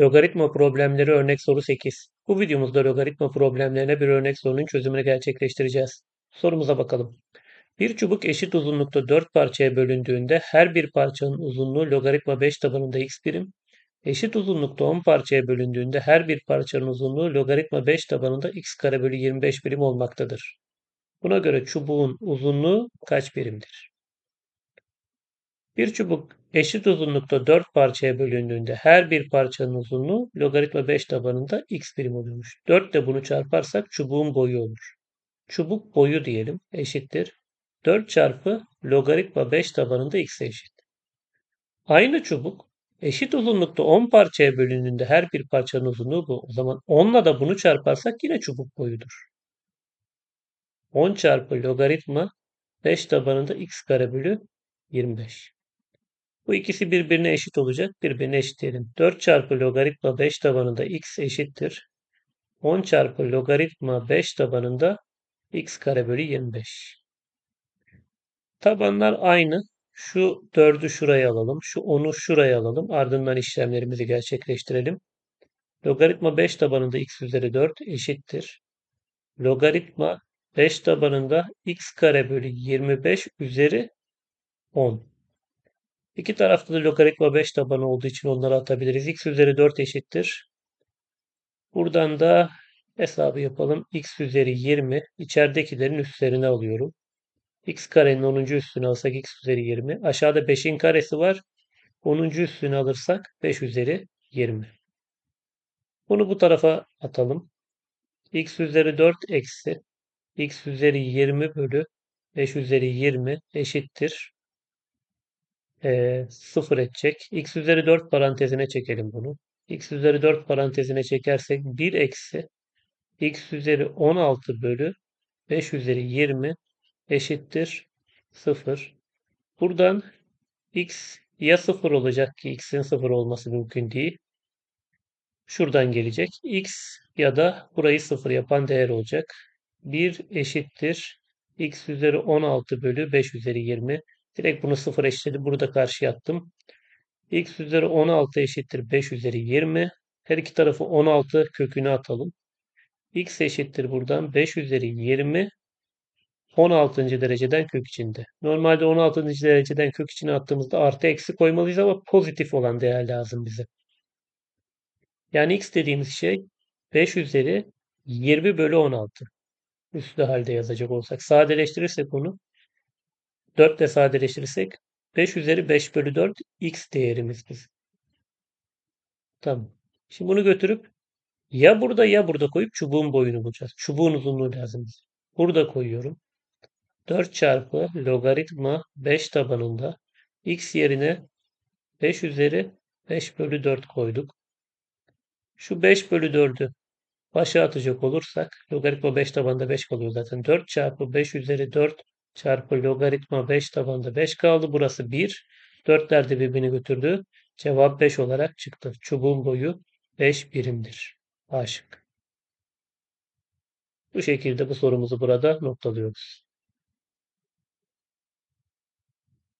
Logaritma problemleri örnek soru 8. Bu videomuzda logaritma problemlerine bir örnek sorunun çözümünü gerçekleştireceğiz. Sorumuza bakalım. Bir çubuk eşit uzunlukta 4 parçaya bölündüğünde her bir parçanın uzunluğu logaritma 5 tabanında x birim, eşit uzunlukta 10 parçaya bölündüğünde her bir parçanın uzunluğu logaritma 5 tabanında x kare bölü 25 birim olmaktadır. Buna göre çubuğun uzunluğu kaç birimdir? Bir çubuk eşit uzunlukta 4 parçaya bölündüğünde her bir parçanın uzunluğu logaritma 5 tabanında x birim oluyormuş. 4 ile bunu çarparsak çubuğun boyu olur. Çubuk boyu diyelim eşittir. 4 çarpı logaritma 5 tabanında x'e eşit. Aynı çubuk eşit uzunlukta 10 parçaya bölündüğünde her bir parçanın uzunluğu bu. O zaman 10 ile da bunu çarparsak yine çubuk boyudur. 10 çarpı logaritma 5 tabanında x kare bölü 25. Bu ikisi birbirine eşit olacak. Birbirine eşitleyelim. 4 çarpı logaritma 5 tabanında x eşittir. 10 çarpı logaritma 5 tabanında x kare bölü 25. Tabanlar aynı. Şu 4'ü şuraya alalım. Şu 10'u şuraya alalım. Ardından işlemlerimizi gerçekleştirelim. Logaritma 5 tabanında x üzeri 4 eşittir. Logaritma 5 tabanında x kare bölü 25 üzeri 10. İki tarafta da logaritma 5 tabanı olduğu için onları atabiliriz. x üzeri 4 eşittir. Buradan da hesabı yapalım. x üzeri 20 içeridekilerin üstlerine alıyorum. x karenin 10. üstüne alsak x üzeri 20. Aşağıda 5'in karesi var. 10. üstüne alırsak 5 üzeri 20. Bunu bu tarafa atalım. x üzeri 4 eksi x üzeri 20 bölü 5 üzeri 20 eşittir e, 0 edecek. x üzeri 4 parantezine çekelim bunu. x üzeri 4 parantezine çekersek 1 eksi x üzeri 16 bölü 5 üzeri 20 eşittir 0. Buradan x ya 0 olacak ki x'in 0 olması mümkün değil. Şuradan gelecek. x ya da burayı 0 yapan değer olacak. 1 eşittir x üzeri 16 bölü 5 üzeri 20 Direkt bunu 0 eşitledi. Burada karşıya attım. x üzeri 16 eşittir 5 üzeri 20. Her iki tarafı 16 kökünü atalım. x eşittir buradan 5 üzeri 20 16. dereceden kök içinde. Normalde 16. dereceden kök içine attığımızda artı eksi koymalıyız ama pozitif olan değer lazım bize. Yani x dediğimiz şey 5 üzeri 20 bölü 16. Üslü halde yazacak olsak. Sadeleştirirsek bunu 4 ile sadeleştirirsek 5 üzeri 5 bölü 4 x değerimiz biz. Tamam. Şimdi bunu götürüp ya burada ya burada koyup çubuğun boyunu bulacağız. Çubuğun uzunluğu lazım. Burada koyuyorum. 4 çarpı logaritma 5 tabanında x yerine 5 üzeri 5 bölü 4 koyduk. Şu 5 bölü 4'ü başa atacak olursak logaritma 5 tabanında 5 kalıyor zaten. 4 çarpı 5 üzeri 4 çarpı logaritma 5 tabanda 5 kaldı. Burası 1. 4'ler de birbirini götürdü. Cevap 5 olarak çıktı. Çubuğun boyu 5 birimdir. A şıkkı. Bu şekilde bu sorumuzu burada noktalıyoruz.